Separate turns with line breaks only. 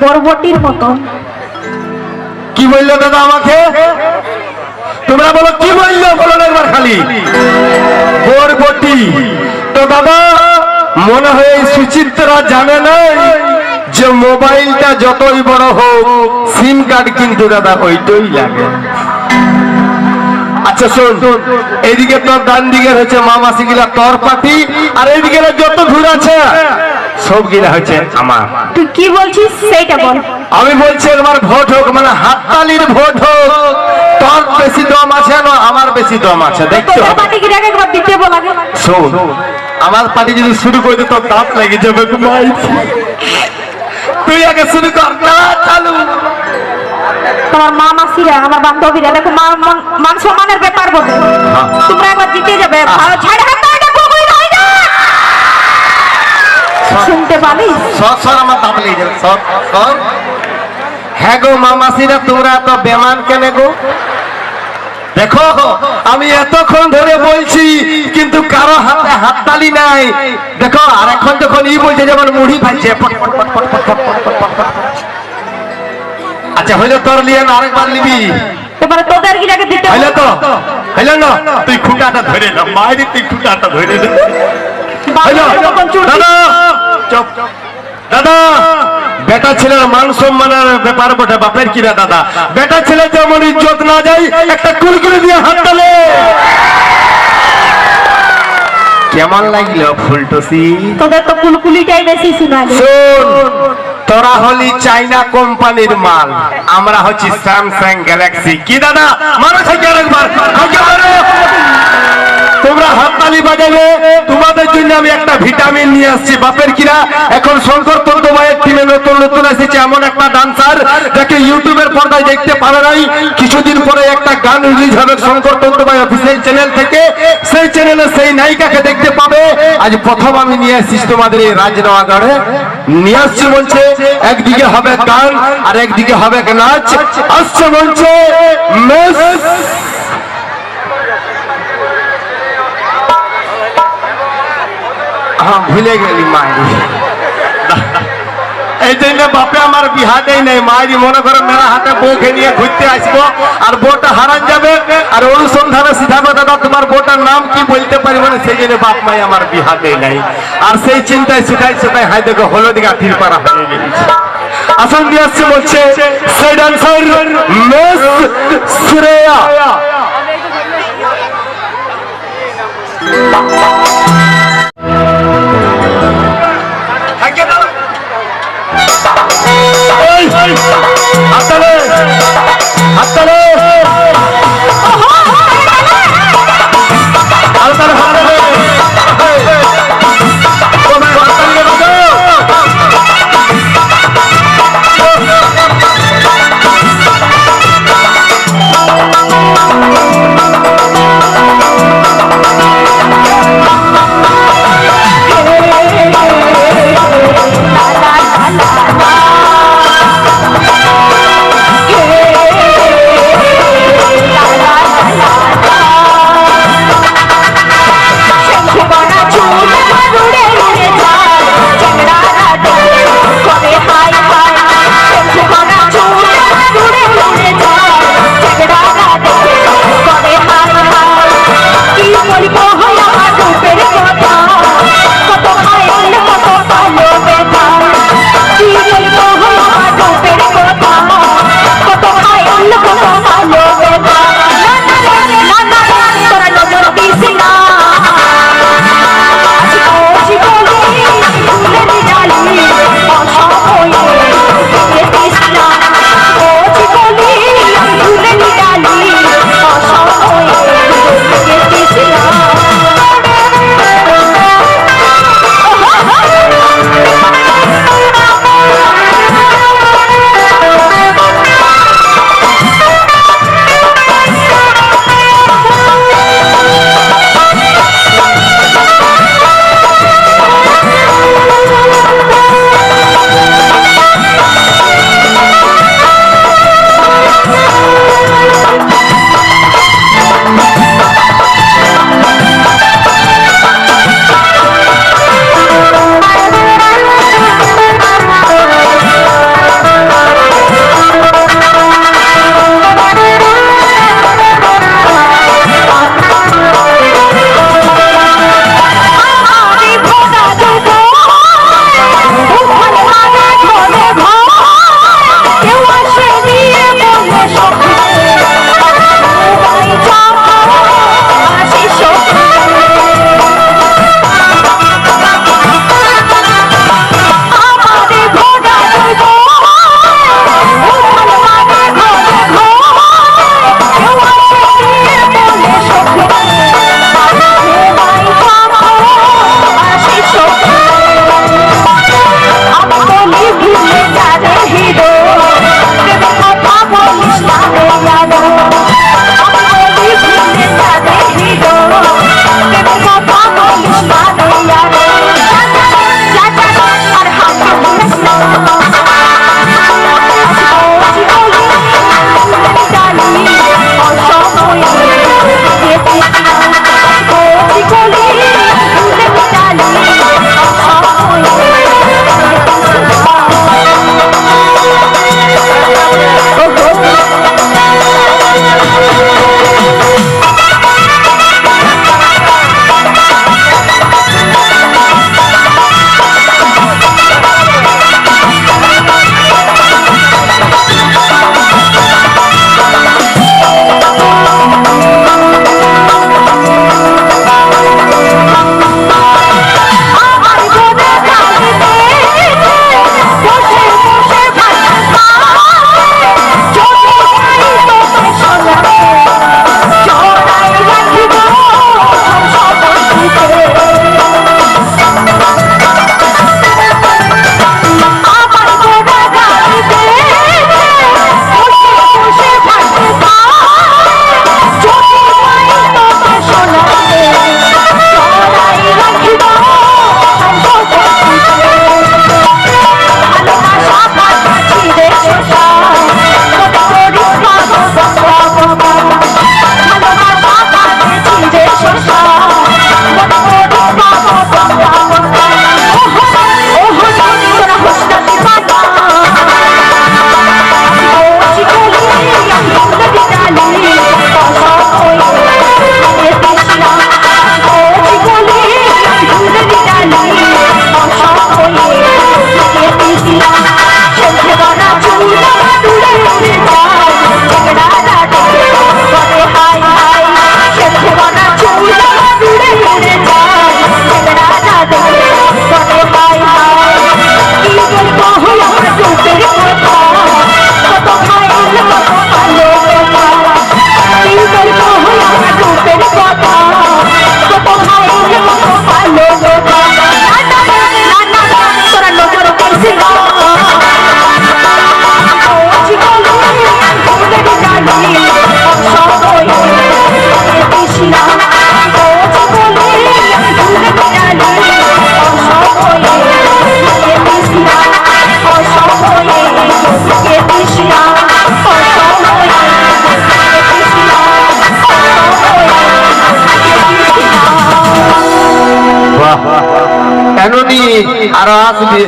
বরবটির মতো।
কি বলল দাদা আমাকে? তোমরা বলো, কি বলল বলো একবার খালি। বরবটি। তো দাদা, মনে হয় সুচিত্রা জানে নাই যে মোবাইলটা যতই বড় হোক, সিম কার্ড কিন্তু দাদা ওইটাই লাগে। আচ্ছা শোন, এইদিকে তোর ডান দিকে হচ্ছে মা মাসি গিলা তোর পাটি, আর এইদিকে যত ঘুর আছে সব গিলা হচ্ছে আমার।
তুই কি বলছিস? সেইটা বল।
আমি বলছি একবার ভোট হোক মানে হাততালির ভোট হোক তোর বেশি দম আছে না আমার বেশি দম আছে? দেখতে হবে। শোন আমার পার্টি যদি শুরু করে দাঁত লেগে যাবে ভাই। তুই আগে শুরু কর। না চালু।
তোমার মা মাসিরা আমার বান্ধবীরা দেখো মান- মান সম্মানের ব্যাপার বটে।
হ্যাঁ।
তোমরা একবার জিতে যাবে। ভালো ছাড় হাত শুনতে পারি
সব সর আমার দাম লেগে যাবে সব সব হ্যাঁ গো মামাসিরা তোমরা তো বেমান কেন গো দেখো আমি এতক্ষণ ধরে বলছি কিন্তু কারও হাতে হাততালি নাই দেখো আর এখন যখন ই বলছে যেমন মুড়ি ভাজছে আচ্ছা হইল তোর লিয়ে না আরেকবার নিবি
এবারে তোদের গিটাকে দিতে
হইল তো হইল না তুই খুঁটাটা ধরে না মায়ের তুই খুঁটাটা ধরে না হইল দাদা দাদা বেটা ছেলের মান সম্মানের ব্যাপার বটে বাপের কিনা দাদা? বেটা ছেলে যেমন ইজ্জত না যায় একটা কুলকুলি দিয়ে হাত তালে। কেমন লাগল ফুলটসি?
তোদের তো কুলকুলিটাই বেশি শোনা যায়
শোন তোরা হলি চাইনা কোম্পানির মাল আমরা হচ্ছি স্যামসাং গ্যালাক্সি। কি দাদা? কাউকে মারো। তোমরা হাততালি বাজাবে তোমাদের জন্য আমি একটা ভিটামিন নিয়ে আসছি, বাপের কিরা। এখন শঙ্কর তন্ত্রবায়ের টিমে নতুন নতুন এসেছে, এমন একটা ডান্সার যাকে ইউটিউবের পর্দায় দেখতে পারে নাই। কিছুদিন পরে একটা গান রিলিজ হবে শঙ্কর তন্ত্রবাই অফিসিয়াল চ্যানেল থেকে। সেই চ্যানেলে সেই নায়িকাকে দেখতে পাবে। আজ প্রথম আমি নিয়ে আসছি তোমাদের এই রাজনগরে। নিয়ে আসছি বলছে, একদিকে হবে গান আর একদিকে হবে নাচ। আসছে বলছে মেস হ্যাঁ ভুলে গেলি মায়ের এই জন্য বাপে আমার বিহা দেই নাই। মায়েরই মনে করে মেলা হাতে বউকে নিয়ে ঘুরতে আসব আর বউটা হারান যাবে, আর অনুসন্ধানে শিখাবো দাদা তোমার বউটার নাম কি বলতে পারব না সেই জন্য বাপ মাই আমার বিহা দেয় নাই। আর সেই চিন্তায় শুকাই শুকাই হাই দেখো হলদি গাঠির পাড়া হয়ে গেছে। আসল দিয়ে আসছে বলছে সেই ডান্সার মেস শ্রেয়া